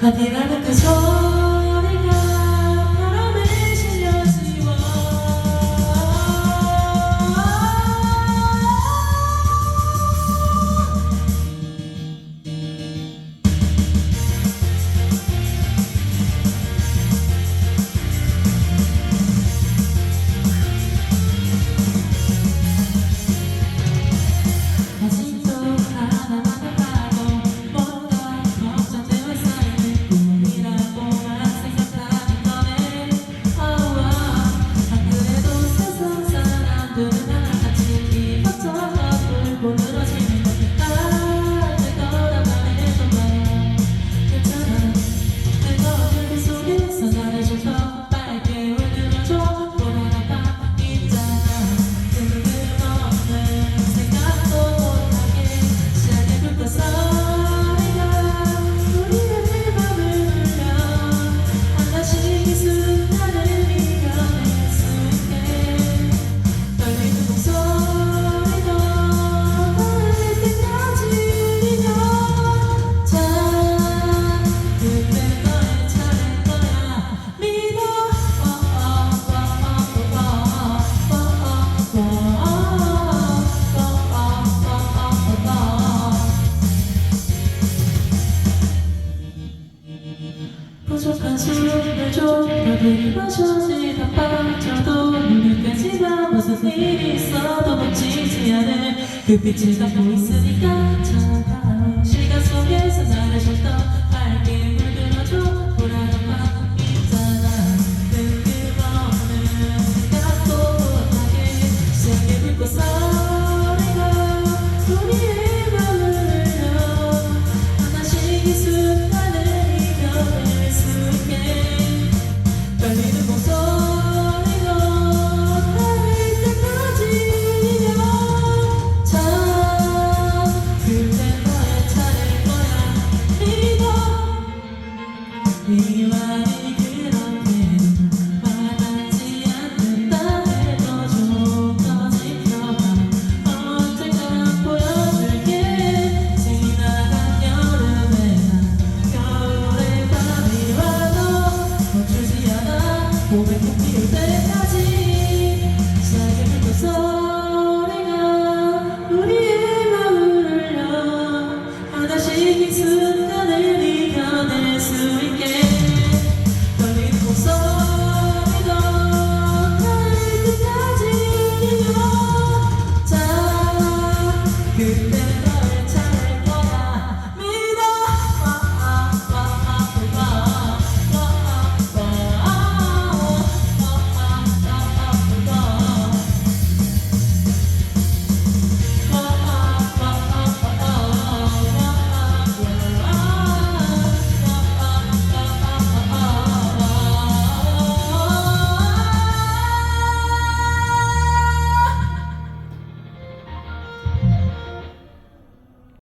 어디 가나 가서 스스로를 좁혀들이 마셔지 다 빠져도 눈을 뜨지만 무슨 일이 있어도 멈추지 않을 그 빛을 담고 있으니까